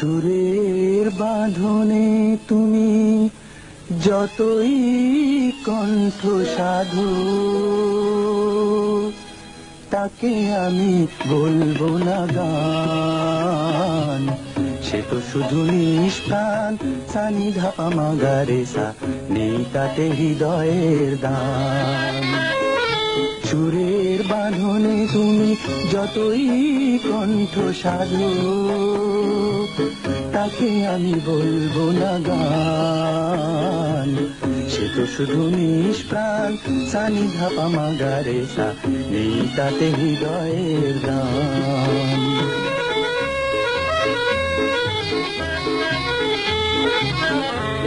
সুরের বাঁধনে তুমি যতই কণ্ঠ সাধু তাকে আমি বলব না গান। সে তো শুধু নিষ্প্রাণ সানি ধাপা মাগারে সা, নেই তাতে হৃদয়ের দান। সুরের তুমি যতই কণ্ঠ সাধু তাকে আমি বলব না গান। সে তো শুধু নিষ্প্রাণ, সানি ধাপা মাগারে সা, নেই তাতে হৃদয়ের দান মরমে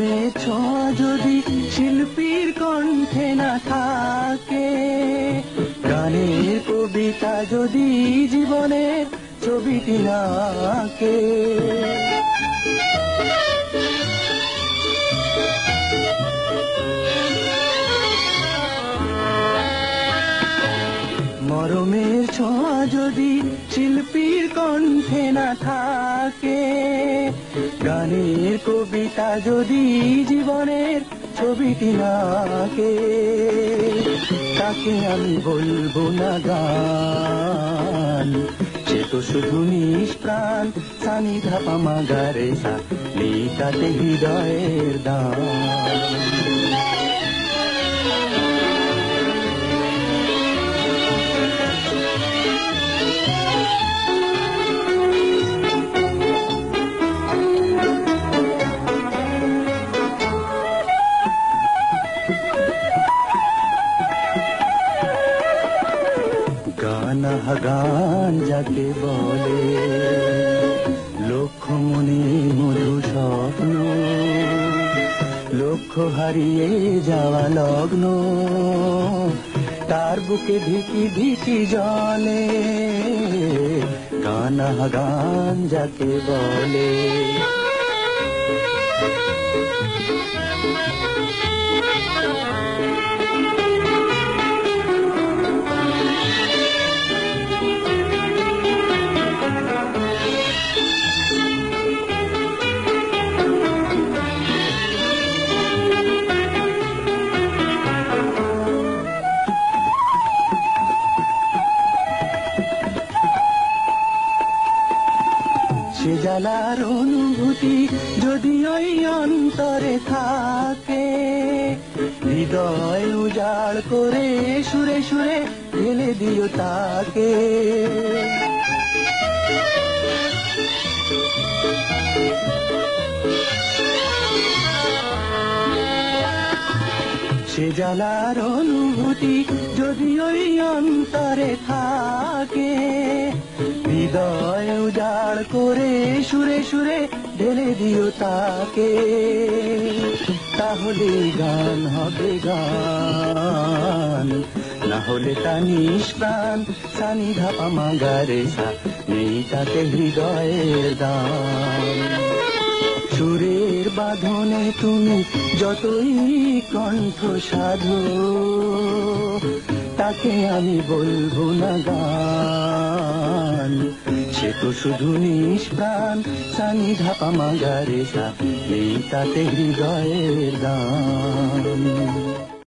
ছোঁয়া যদি শিল্পীর কণ্ঠে না থাকে? গানের কবিতা যদি জীবনের ছবিটি না আঁকে মরমের ছোঁয়া যদি শিল্পীর কণ্ঠে না থাকে? গানের কবিতা যদি জীবনের ছবিটি না কে তাকে আমি বলব না গান। সে তো শুধু নিষ্প্রাণ, সানি ধাপা মাগারে সা নেই তাতে হৃদয়ের দান। গান যাকে বলে। লক্ষ্য মনে মধু স্বপ্ন, লক্ষ্য হারিয়ে যাওয়া লগ্ন। তার বুকে ধিকি ধিকি জলে, গান গান যাকে বলে। সে অনুভূতি যদি ওই অন্তরে থাকে। হৃদয় উজাড় করে সুরে সুরে ঢেলে দিও তাকে। সে জ্বালার অনুভূতি যদি ওই অন্তরে থাকে, হৃদয় উজাড় করে সুরে সুরে ঢেলে দিও তাকে, তাহলে গান হবে গান। না হলে তা নিষ্প্রাণ, সানি ধাপা মাগারে নেই তাতে হৃদয়ের দান। সুরের বাঁধনে তুমি যতই কণ্ঠ সাধু, তাকে আমি বলব না গান। সে তো শুধু নিষ্প্রাণ। সানি ধাপা মাগারে সা নেই তাতে হৃদয়ের দান